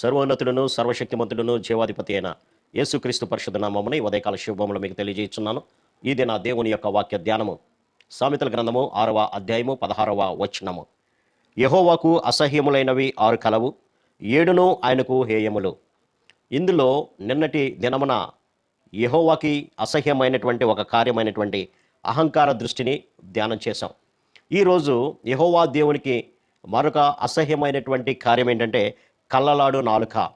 సర్వోన్నతులను సర్వశక్తిమంతులను జీవాధిపతి అయిన యేసుక్రీస్తు పరిషత్ నామమున ఈ ఉదయకాల శుభములు మీకు తెలియజేస్తున్నాను. ఇది నా దేవుని యొక్క వాక్య ధ్యానము సామెతల గ్రంథము ఆరవ అధ్యాయము పదహారవ వచనము. యహోవాకు అసహ్యములైనవి ఆరు కలవు ఏడును ఆయనకు హేయములు. ఇందులో నిన్నటి దినమున యహోవాకి అసహ్యమైనటువంటి ఒక కార్యమైనటువంటి అహంకార దృష్టిని ధ్యానం చేశాం. ఈరోజు యహోవా దేవునికి మరొక అసహ్యమైనటువంటి కార్యం ఏంటంటే కళ్ళలాడు నాలుక.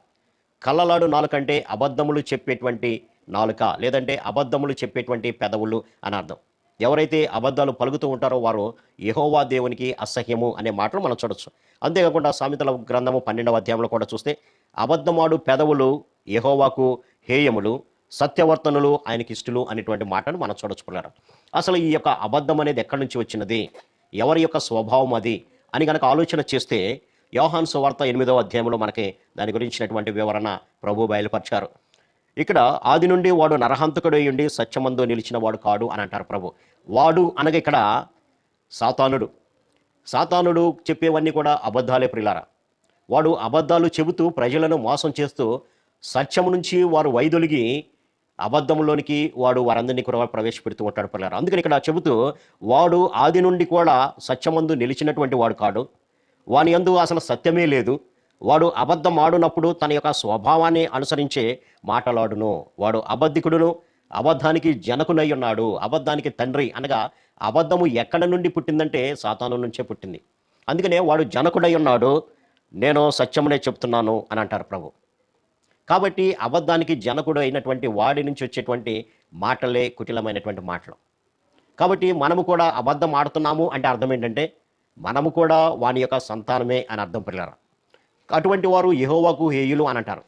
కళ్ళలాడు నాలుక అంటే అబద్ధములు చెప్పేటువంటి నాలుక లేదంటే అబద్ధములు చెప్పేటువంటి పెదవులు అని అర్థం. ఎవరైతే అబద్ధాలు పలుకుతూ ఉంటారో వారు యహోవా దేవునికి అసహ్యము అనే మాటను మనం చూడొచ్చు. అంతేకాకుండా సామెతల గ్రంథము పన్నెండవ అధ్యాయంలో కూడా చూస్తే అబద్ధమాడు పెదవులు యహోవాకు హేయములు సత్యవర్తనులు ఆయనకి ఇష్టలు అనేటువంటి మాటను మనం చూడొచ్చుకున్నారు అసలు ఈ యొక్క అబద్ధం అనేది ఎక్కడి నుంచి వచ్చినది? ఎవరి యొక్క స్వభావం అది? అని కనుక ఆలోచన చేస్తే యోహాన్ సువార్త ఎనిమిదవ అధ్యాయంలో మనకి దాని గురించినటువంటి వివరణ ప్రభు బయలుపరిచారు. ఇక్కడ ఆది నుండి వాడు నరహంతకుడు ఉండి సత్యమందు నిలిచిన వాడు కాడు అని అంటారు ప్రభు. వాడు అనగా ఇక్కడ సాతానుడు. సాతానుడు చెప్పేవన్నీ కూడా అబద్ధాలే ప్రిలారా. వాడు అబద్ధాలు చెబుతూ ప్రజలను మోసం చేస్తూ సత్యము నుంచి వారు వైదొలిగి అబద్ధంలోనికి వాడు వారందరినీ కూడా ప్రవేశపెడుతూ ఉంటాడు పిల్లలు అందుకని ఇక్కడ చెబుతూ వాడు ఆది నుండి కూడా సత్యమందు నిలిచినటువంటి వాడు కాడు. వాని యందు అసలు సత్యమే లేదు. వాడు అబద్ధం ఆడునప్పుడు తన యొక్క స్వభావాన్ని అనుసరించే మాటలాడును. వాడు అబద్ధికుడును అబద్ధానికి జనకునై ఉన్నాడు. అబద్ధానికి తండ్రి అనగా అబద్ధము ఎక్కడ నుండి పుట్టిందంటే సాతాను నుంచే పుట్టింది. అందుకనే వాడు జనకుడై ఉన్నాడు. నేను సత్యమునే చెప్తున్నాను అని అంటారు ప్రభు. కాబట్టి అబద్ధానికి జనకుడు అయినటువంటి వాడి నుంచి వచ్చేటువంటి మాటలే కుటిలమైనటువంటి మాటలు. కాబట్టి మనము కూడా అబద్ధం ఆడుతున్నాము అంటే అర్థం ఏంటంటే మనము కూడా వాని యొక్క సంతానమే అని అర్థం పిల్లరా అటువంటి వారు యహోవాకు హేయులు అని అంటారు.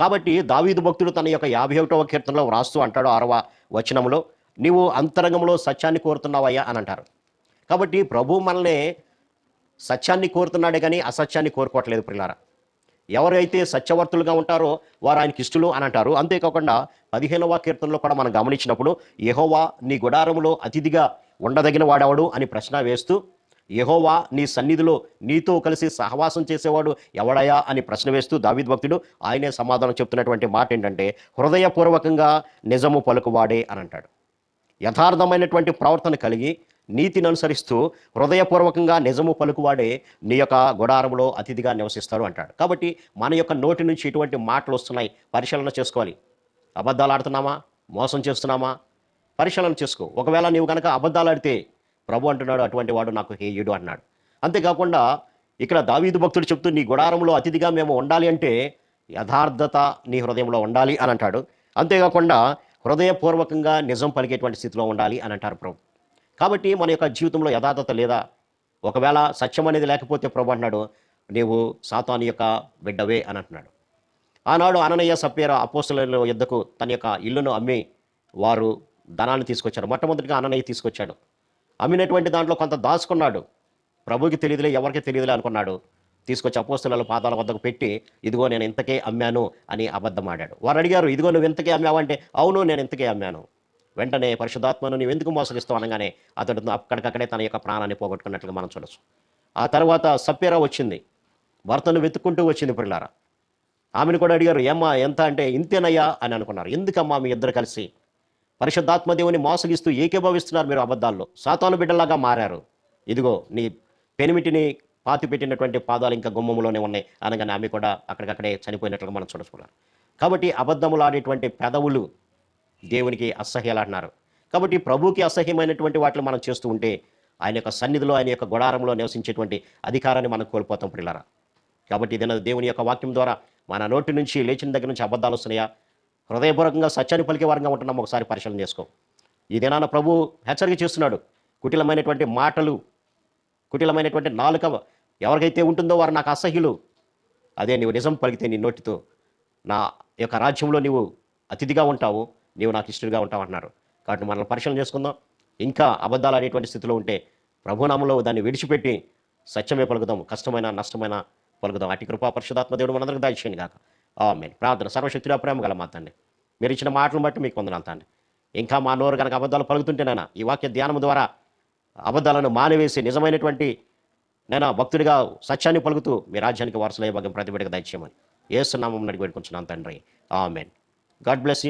కాబట్టి దావీదు భక్తుడు తన యొక్క యాభై ఒకటవ కీర్తనలో వ్రాస్తూ అంటాడు ఆరవ వచనంలో నీవు అంతరంగంలో సత్యాన్ని కోరుతున్నావయ్యా అని అంటారు. కాబట్టి ప్రభు మనల్ని సత్యాన్ని కోరుతున్నాడే కానీ అసత్యాన్ని కోరుకోవట్లేదు పిల్లారా ఎవరైతే సత్యవర్తులుగా ఉంటారో వారు ఆయనకి ఇష్టలు అని అంటారు. అంతేకాకుండా పదిహేనవ కీర్తనలో కూడా మనం గమనించినప్పుడు యహోవా నీ గుడారములో అతిథిగా ఉండదగిన వాడెవడు? అని ప్రశ్న వేస్తూ యహోవా నీ సన్నిధిలో నీతో కలిసి సహవాసం చేసేవాడు ఎవడయా అని ప్రశ్న వేస్తూ దావిద్ భక్తుడు ఆయనే సమాధానం చెప్తున్నటువంటి మాట ఏంటంటే హృదయపూర్వకంగా నిజము పలుకువాడే అని అంటాడు. యథార్థమైనటువంటి ప్రవర్తన కలిగి నీతిని అనుసరిస్తూ హృదయపూర్వకంగా నిజము పలుకువాడే నీ యొక్క గుడారంలో అతిథిగా నివసిస్తాడు అంటాడు. కాబట్టి మన యొక్క నోటి నుంచి ఇటువంటి మాటలు వస్తున్నాయి పరిశీలన చేసుకోవాలి. అబద్ధాలు ఆడుతున్నామా? మోసం చేస్తున్నామా? పరిశీలన చేసుకో. ఒకవేళ నీవు కనుక అబద్ధాలు ఆడితే ప్రభు అంటున్నాడు అటువంటి వాడు నాకు హేయుడు అన్నాడు. అంతేకాకుండా ఇక్కడ దావీదు భక్తుడు చెప్తూ నీ గుడారంలో అతిథిగా మేము ఉండాలి అంటే యథార్థత నీ హృదయంలో ఉండాలి అని అంటాడు. అంతేకాకుండా హృదయపూర్వకంగా నిజం పలికేటువంటి స్థితిలో ఉండాలి అని అంటారు ప్రభు. కాబట్టి మన యొక్క జీవితంలో యథార్థత లేదా? ఒకవేళ సత్యం అనేది లేకపోతే ప్రభు అంటున్నాడు నీవు సాతాను యొక్క బిడ్డవే అని అంటున్నాడు. ఆనాడు అననయ్య సప్పేర అపోస్తుల యుద్ధకు తన యొక్క ఇల్లును అమ్మి వారు ధనాన్ని తీసుకొచ్చారు. మొట్టమొదటిగా అననయ్య తీసుకొచ్చాడు. అమ్మినటువంటి దాంట్లో కొంత దాచుకున్నాడు. ప్రభుకి తెలియదులే ఎవరికి తెలియదులే అనుకున్నాడు. తీసుకొచ్చి అపోస్తుల పాదాల వద్దకు పెట్టి ఇదిగో నేను ఇంతకే అమ్మాను అని అబద్ధం ఆడాడు వారు అడిగారు ఇదిగో నువ్వు ఇంతకే అమ్మావంటే? అవును నేను ఇంతకే అమ్మాను. వెంటనే పరిశుద్ధాత్మను నువ్వు ఎందుకు మోసగిస్తావు అనగానే అతడు అక్కడికక్కడే తన యొక్క ప్రాణాన్ని పోగొట్టుకున్నట్లుగా మనం చూడొచ్చు. ఆ తర్వాత సప్పేరా వచ్చింది. భర్తను వెతుక్కుంటూ వచ్చింది పిల్లారా ఆమెను కూడా అడిగారు ఏమ్మా ఎంత అంటే ఇంతేనయ్యా? అని అనుకున్నారు. ఎందుకమ్మా మీ ఇద్దరు కలిసి పరిశుద్ధాత్మ దేవుని మోసగిస్తూ ఏకీభవిస్తున్నారు మీరు అబద్ధాల్లో. సాతాను బిడ్డలాగా మారారు. ఇదిగో నీ పెనిమిటిని పాతి పెట్టినటువంటి పాదాలు ఇంకా గుమ్మములోనే ఉన్నాయి. అనగానే ఆమె కూడా అక్కడికక్కడే చనిపోయినట్లుగా మనం చూడచుకున్నారు కాబట్టి అబద్ధములాడేటువంటి పెదవులు దేవునికి అసహ్యాలు కాబట్టి ప్రభుకి అసహ్యమైనటువంటి వాటిని మనం చేస్తూ ఉంటే ఆయన యొక్క సన్నిధిలో ఆయన యొక్క గుడారంలో నివసించేటువంటి అధికారాన్ని మనం కోల్పోతాం పిల్లరా కాబట్టి ఇదైనా దేవుని యొక్క వాక్యం ద్వారా మన నోటి నుంచి లేచిన దగ్గర నుంచి అబద్ధాలు వస్తున్నాయా? హృదయపూర్వకంగా సత్యాన్ని పలికే వారంగా ఉంటున్నాం. ఒకసారి పరిశీలన చేసుకో. ఈ దినాన ప్రభు హెచ్చరిక చేస్తున్నాడు. కుటిలమైనటువంటి మాటలు కుటిలమైనటువంటి నాలుక ఎవరికైతే ఉంటుందో వారు నాకు అసహ్యులు. అదే నీవు నిజం పలికితే నీ నోటితో నా యొక్క రాజ్యంలో నీవు అతిథిగా ఉంటావు. నీవు నాకు ఇష్టడుగా ఉంటావు అంటున్నారు. కాబట్టి మనల్ని పరిశీలన చేసుకుందాం. ఇంకా అబద్ధాలు అనేటువంటి స్థితిలో ఉంటే ప్రభునామంలో దాన్ని విడిచిపెట్టి సత్యమే పలుకుదాం. కష్టమైన నష్టమైన పలుకుదాం. అటు కృపా పరిశుధాత్మ దేవుడు మనందరికి దాయిచేయండి కాక ఆమెన్. ప్రార్థన సర్వశక్తిగా ప్రేమ గల మాతండి మీరు ఇచ్చిన మాటలను బట్టి మీకు వందనాలు ఇంకా మా నోరు కనుక అబద్ధాలు పలుకుతుంటేనైనా ఈ వాక్య ధ్యానం ద్వారా అబద్ధాలను మానివేసి నిజమైనటువంటి నేను భక్తుడిగా సత్యాన్ని పలుకుతూ మీ రాజ్యానికి వారసులయ్యే భాగం ప్రతిబిడగా దయచేయమని. ఏసునామం అడిగి పెట్టుకుంటున్నాను తండ్రి. ఆమెన్. God bless you.